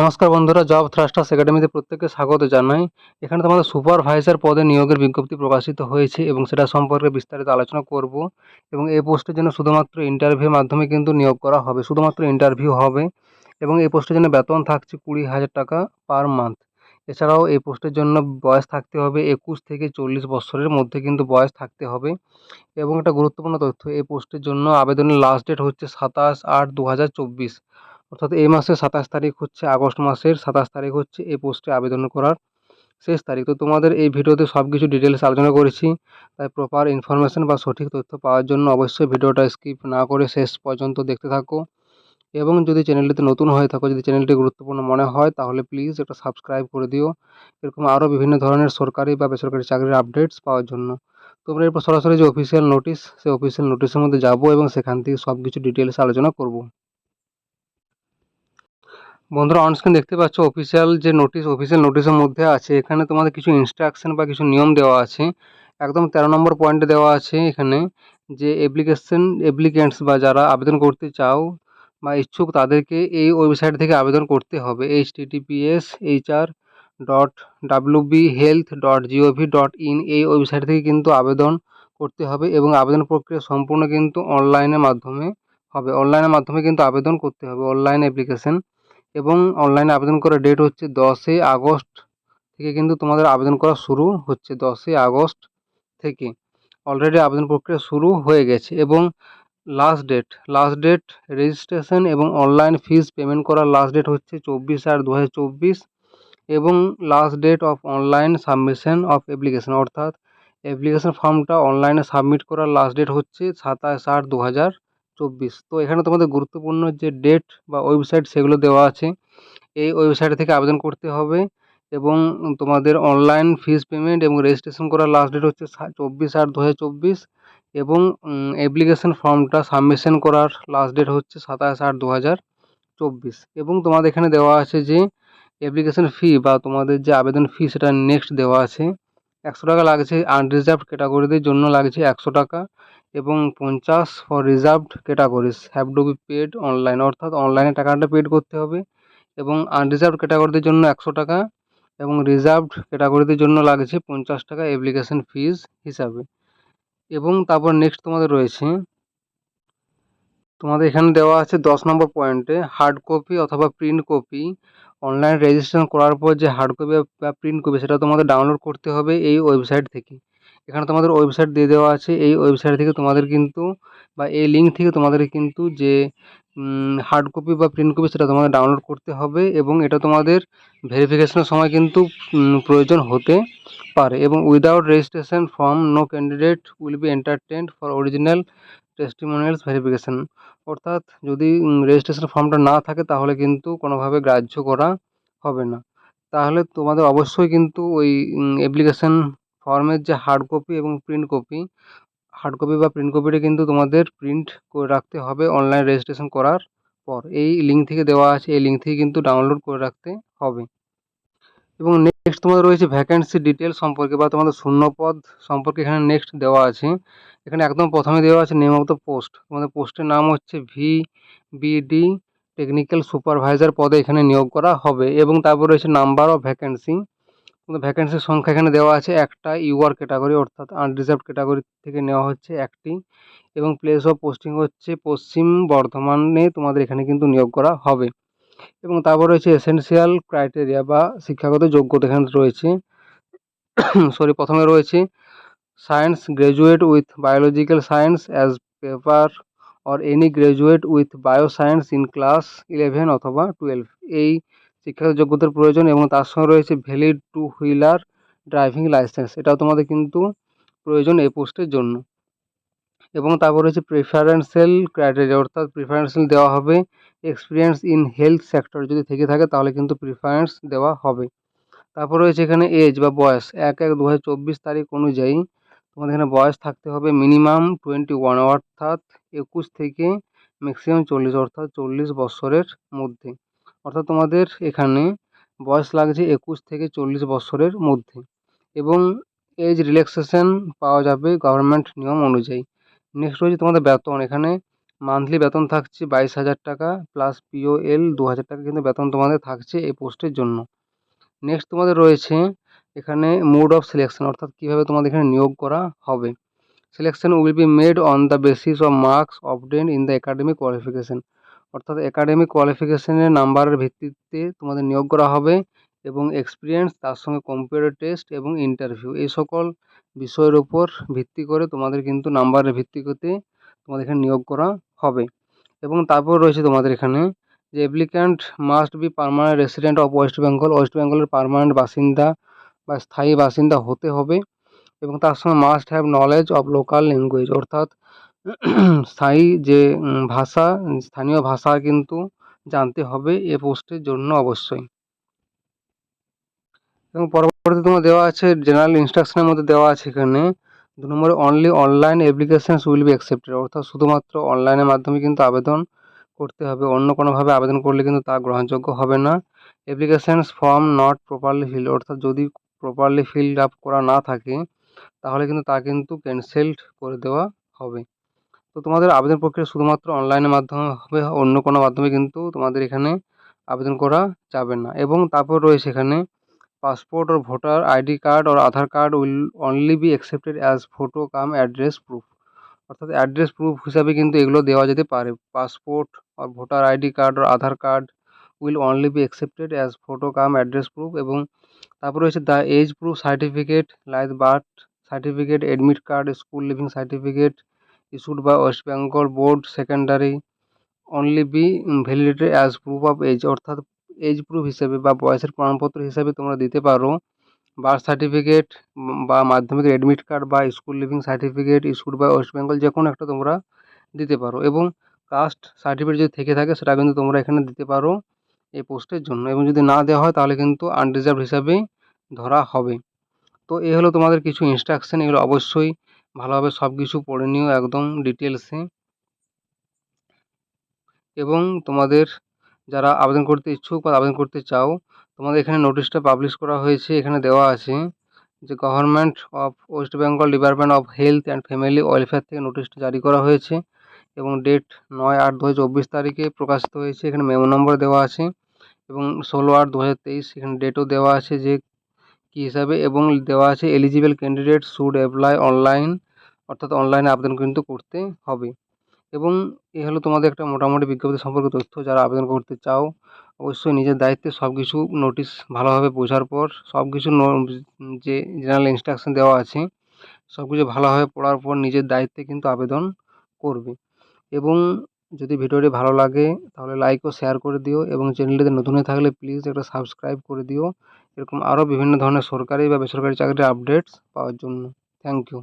নমস্কার বন্ধুরা, job thrusters একাডেমিতে প্রত্যেককে স্বাগত জানাই। এখানে তোমাদের সুপারভাইজার পদে নিয়োগের বিজ্ঞপ্তি প্রকাশিত হয়েছে এবং সেটা সম্পর্কে বিস্তারিত আলোচনা করব এবং এই পোস্টের জন্য শুধুমাত্র ইন্টারভিউর মাধ্যমে কিন্তু নিয়োগ করা হবে, শুধুমাত্র ইন্টারভিউ হবে এবং এই পোস্টের জন্য বেতন থাকছে কুড়ি হাজার টাকা পার মান্থ এছাড়াও এই পোস্টের জন্য বয়স থাকতে হবে একুশ থেকে চল্লিশ বছরের মধ্যে কিন্তু বয়স থাকতে হবে এবং একটা গুরুত্বপূর্ণ তথ্য, এই পোস্টের জন্য আবেদনের লাস্ট ডেট হচ্ছে সাতাশ আট দু হাজার চব্বিশ। অর্থাৎ এই মাসের সাতাশ তারিখ হচ্ছে আগস্ট মাসের সাতাশ তারিখ হচ্ছে এই পোস্টে আবেদন করার শেষ তারিখ। তো তোমাদের এই ভিডিওতে সব কিছু ডিটেলস আলোচনা করেছি, তাই প্রপার ইনফরমেশন বা সঠিক তথ্য পাওয়ার জন্য অবশ্যই ভিডিওটা স্কিপ না করে শেষ পর্যন্ত দেখতে থাকো। এবং যদি চ্যানেলটিতে নতুন হয়ে থাকো, যদি চ্যানেলটি গুরুত্বপূর্ণ মনে হয়, তাহলে প্লিজ একটা সাবস্ক্রাইব করে দিও। এরকম আরও বিভিন্ন ধরনের সরকারি বা বেসরকারি চাকরির আপডেটস পাওয়ার জন্য। তোমরা এরপর সরাসরি যে অফিসিয়াল নোটিশ সেই অফিসিয়াল নোটিশের মধ্যে যাব এবং সেখান থেকে সব কিছু ডিটেলস আলোচনা করব। বন্ধুরা অনস্ক্রিন দেখতে পাচ্ছ অফিসিয়াল যে নোটিশ অফিসিয়াল নোটিশের মধ্যে আছে। এখানে তোমাদের কিছু ইনস্ট্রাকশন বা কিছু নিয়ম দেওয়া আছে। একদম তেরো নম্বর পয়েন্টে দেওয়া আছে এখানে যে অ্যাপ্লিকেশন অ্যাপ্লিকেন্টস বা যারা আবেদন করতে চাও বা ইচ্ছুক, তাদেরকে এই ওয়েবসাইট থেকে আবেদন করতে হবে। H TTPS HR dot WB health dot GOV dot in এই ওয়েবসাইট থেকে কিন্তু আবেদন করতে হবে এবং আবেদন প্রক্রিয়া সম্পূর্ণ কিন্তু অনলাইনের মাধ্যমে হবে। অনলাইনের মাধ্যমে কিন্তু আবেদন করতে হবে অনলাইন অ্যাপ্লিকেশন এবং অনলাইনে আবেদন করার ডেট হচ্ছে দশই আগস্ট থেকে কিন্তু তোমাদের আবেদন করা শুরু হচ্ছে দশই আগস্ট থেকে। অলরেডি আবেদন প্রক্রিয়া শুরু হয়ে গেছে এবং last date last date registration এবং অনলাইন ফিজ পেমেন্ট করার লাস্ট ডেট হচ্ছে চব্বিশ আট দু এবং last date of online submission of application অর্থাৎ অ্যাপ্লিকেশন ফর্মটা অনলাইনে সাবমিট করার লাস্ট ডেট হচ্ছে সাতাশ আট দু হাজার চব্বিশ। তো এখানে তোমাদের গুরুত্বপূর্ণ যে ডেট বা ওয়েবসাইট সেগুলো দেওয়া আছে, এই ওয়েবসাইট থেকে আবেদন করতে হবে এবং তোমাদের অনলাইন ফিজ পেমেন্ট এবং রেজিস্ট্রেশন করার লাস্ট ডেট হচ্ছে চব্বিশ আট দু এবং অ্যাপ্লিকেশন ফর্মটা সাবমিশন করার লাস্ট ডেট হচ্ছে সাতাশ আট দু এবং তোমাদের এখানে দেওয়া আছে যে অ্যাপ্লিকেশন ফি বা তোমাদের যে আবেদন ফি সেটা নেক্সট দেওয়া আছে। একশো টাকা লাগছে আনরিজার্ভড ক্যাটাগরিদের জন্য লাগছে একশো টাকা। এবং পঞ্চাশ for reserved categories have to be paid online অর্থাৎ অনলাইনে টাকাটা পেড করতে হবে এবং আনরিজার্ভড ক্যাটাগরিদের জন্য একশো টাকা এবং রিজার্ভড ক্যাটাগরিদের জন্য লাগছে পঞ্চাশ টাকা অ্যাপ্লিকেশন ফিজ হিসাবে। এবং তারপর নেক্সট তোমাদের রয়েছে, তোমাদের এখানে দেওয়া আছে দশ নম্বর পয়েন্টে হার্ড কপি অথবা প্রিন্ট কপি অনলাইন রেজিস্ট্রেশন করার পর যে হার্ড কপি বা প্রিন্ট কপি সেটা তোমাদের ডাউনলোড করতে হবে এই ওয়েবসাইট থেকে। এখানে তোমাদের ওয়েবসাইট দিয়ে দেওয়া আছে। এই ওয়েবসাইট থেকে তোমাদের কিন্তু বা এই লিঙ্ক থেকে তোমাদের কিন্তু যে হার্ড কপি বা প্রিন্ট কপি সেটা তোমাদের ডাউনলোড করতে হবে এবং এটা তোমাদের ভেরিফিকেশনের সময় কিন্তু প্রয়োজন হতে পারে এবং without registration form no candidate will be entertained for original testimonials verification অর্থাৎ যদি রেজিস্ট্রেশন ফর্মটা না থাকে তাহলে কিন্তু কোনোভাবে গ্রাহ্য করা হবে না। তাহলে তোমাদের অবশ্যই কিন্তু ওই অ্যাপ্লিকেশন ফর্মের যে হার্ড কপি এবং প্রিন্ট কপি হার্ড কপি বা প্রিন্ট কপিটা কিন্তু তোমাদের প্রিন্ট করে রাখতে হবে অনলাইন রেজিস্ট্রেশন করার পর। এই লিঙ্ক থেকে দেওয়া আছে, এই লিঙ্ক থেকে কিন্তু ডাউনলোড করে রাখতে হবে। এবং নেক্সট তোমাদের রয়েছে ভ্যাকেন্সি ডিটেল সম্পর্কে বা তোমাদের শূন্যপদ সম্পর্কে এখানে নেক্সট দেওয়া আছে। এখানে একদম প্রথমে দেওয়া আছে নেম অফ দ্য পোস্ট তোমাদের পোস্টের নাম হচ্ছে ভি বিডি টেকনিক্যাল সুপারভাইজার পদে এখানে নিয়োগ করা হবে। এবং তারপর রয়েছে নাম্বার অফ ভ্যাকেন্সি ভ্যাকেন্সির সংখ্যা এখানে দেওয়া আছে একটা ইউআর ক্যাটাগরি অর্থাৎ আনরিজার্ভ ক্যাটাগরি থেকে নেওয়া হচ্ছে একটি এবং প্লেস অফ পোস্টিং হচ্ছে পশ্চিম বর্ধমানে তোমাদের এখানে কিন্তু নিয়োগ করা হবে। এবং তারপর রয়েছে এসেনশিয়াল ক্রাইটেরিয়া বা শিক্ষাগত যোগ্যতা এখানে রয়েছে। সরি প্রথমে রয়েছে science graduate with biological science as paper or any graduate with bio science in class eleven অথবা টুয়েলভ এই শিক্ষাগত যোগ্যতার প্রয়োজন এবং তার সঙ্গে রয়েছে valid two wheeler driving licence এটাও তোমাদের কিন্তু প্রয়োজন এই পোস্টের জন্য। এবং তারপর রয়েছে প্রিফারেন্সিয়াল ক্রাইটেরিয়া অর্থাৎ প্রিফারেন্সিয়াল দেওয়া হবে এক্সপিরিয়েন্স ইন হেলথ সেক্টর যদি থেকে থাকে, তাহলে কিন্তু প্রিফারেন্স দেওয়া হবে। তারপর রয়েছে এখানে এজ বা বয়স। এক এক দু তারিখ অনুযায়ী তোমাদের এখানে বয়স থাকতে হবে মিনিমাম টোয়েন্টি ওয়ান অর্থাৎ একুশ থেকে ম্যাক্সিমাম চল্লিশ, অর্থাৎ চল্লিশ বছরের মধ্যে। অর্থাৎ তোমাদের এখানে বয়স লাগছে একুশ থেকে চল্লিশ বছরের মধ্যে এবং এজ রিল্যাক্সেশন পাওয়া যাবে গভর্নমেন্ট নিয়ম অনুযায়ী। নেক্সট রয়েছে তোমাদের বেতন। এখানে মান্থলি বেতন থাকছে বাইশ হাজার টাকা প্লাস পিওএল দু হাজার টাকা কিন্তু বেতন তোমাদের থাকছে এই পোস্টের জন্য। নেক্সট তোমাদের রয়েছে এখানে মোড অফ সিলেকশন অর্থাৎ কীভাবে তোমাদের এখানে নিয়োগ করা হবে। Selection will be made on the basis of marks obtain in the academic qualification অর্থাৎ একাডেমিক কোয়ালিফিকেশনের নাম্বারের ভিত্তিতে তোমাদের নিয়োগ করা হবে এবং এক্সপিরিয়েন্স তার সঙ্গে কম্পিউটার টেস্ট এবং ইন্টারভিউ এই সকল বিষয়ের ওপর ভিত্তি করে তোমাদের কিন্তু নাম্বারের ভিত্তিতে তোমাদের এখানে নিয়োগ করা হবে। এবং তারপর রয়েছে তোমাদের এখানে যে applicant must be permanent resident of West Bengal West বেঙ্গলের পারমানেন্ট বাসিন্দা বা স্থায়ী বাসিন্দা হতে হবে এবং তার সঙ্গে must have knowledge of local language অর্থাৎ স্থায়ী যে ভাষা, স্থানীয় ভাষা কিন্তু জানতে হবে এ পোস্টের জন্য অবশ্যই। এবং পরবর্তী তোমার দেওয়া আছে জেনারেল ইনস্ট্রাকশনের মধ্যে দেওয়া আছে এখানে, দু নম্বরে only online applications will be accepted অর্থাৎ শুধুমাত্র অনলাইনের মাধ্যমে কিন্তু আবেদন করতে হবে। অন্য কোনোভাবে আবেদন করলে কিন্তু তা গ্রহণযোগ্য হবে না। Applications form not properly fill অর্থাৎ যদি প্রপারলি ফিল্ড আপ করা না থাকে, তাহলে কিন্তু তা কিন্তু ক্যান্সেলড করে দেওয়া হবে। তো তোমাদের আবেদন প্রক্রিয়া শুধুমাত্র অনলাইনের মাধ্যমে হবে, অন্য কোনো মাধ্যমে কিন্তু তোমাদের এখানে আবেদন করা যাবে না। এবং তারপর রয়েছে এখানে passport or voter ID card or Aadhaar card will only be accepted as photo cum address proof অর্থাৎ অ্যাড্রেস প্রুফ হিসাবে কিন্তু এগুলো দেওয়া যেতে পারে। Passport R voter ID card or Aadhaar card will only be accepted as photo cum address proof এবং তারপরে রয়েছে the age proof certificate life birth certificate admit card school leaving certificate issued by West Bengal board secondary only be validated as proof of age অর্থাৎ age proof হিসেবে বা বয়সের প্রমাণপত্র হিসাবে তোমরা দিতে পারো। বার্থ সার্টিফিকেট বা মাধ্যমিকের অ্যাডমিট কার্ড বা স্কুল লিভিং সার্টিফিকেট ইস্যুড বা ওয়েস্ট বেঙ্গল যে কোনো একটা তোমরা দিতে পারো এবং কাস্ট সার্টিফিকেট যদি থেকে থাকে, সেটা কিন্তু তোমরা এখানে দিতে পারো এই পোস্টের জন্য। এবং যদি না দেওয়া হয়, তাহলে কিন্তু আনরিজার্ভ হিসাবেই ধরা হবে। তো এই হলো তোমাদের কিছু ইনস্ট্রাকশন এগুলো অবশ্যই ভালোভাবে সব কিছু পড়ে নিও একদম ডিটেলসে এবং তোমাদের যারা আবেদন করতে ইচ্ছুক বা আবেদন করতে চাও, তোমাদের এখানে নোটিশটা পাবলিশ করা হয়েছে, এখানে দেওয়া আছে যে government of West Bengal department of health and family welfare থেকে নোটিশটা জারি করা হয়েছে এবং ডেট নয় আট দু তারিখে প্রকাশিত হয়েছে, এখানে মেমো নম্বর দেওয়া আছে এবং ষোলো আট দু এখানে ডেটও দেওয়া আছে যে কী হিসাবে এবং দেওয়া আছে eligible candidate should apply online অর্থাৎ অনলাইনে আবেদন কিন্তু করতে হবে। এবং এ হলো তোমাদের একটা মোটামুটি বিজ্ঞপ্তি সম্পর্কে তথ্য, যারা আবেদন করতে চাও, অবশ্যই নিজের দায়িত্বে সব কিছু নোটিশ ভালোভাবে বোঝার পর সব কিছু যে জেনারেল ইনস্ট্রাকশন দেওয়া আছে সব কিছু ভালোভাবে পড়ার পর নিজের দায়িত্বে কিন্তু আবেদন করবে। এবং যদি ভিডিওটি ভালো লাগে, তাহলে লাইক ও শেয়ার করে দিও এবং চ্যানেলটিতে নতুন হয়ে থাকলে প্লিজ একটা সাবস্ক্রাইব করে দিও। এরকম আরও বিভিন্ন ধরনের সরকারি বা বেসরকারি চাকরির আপডেটস পাওয়ার জন্য। Thank you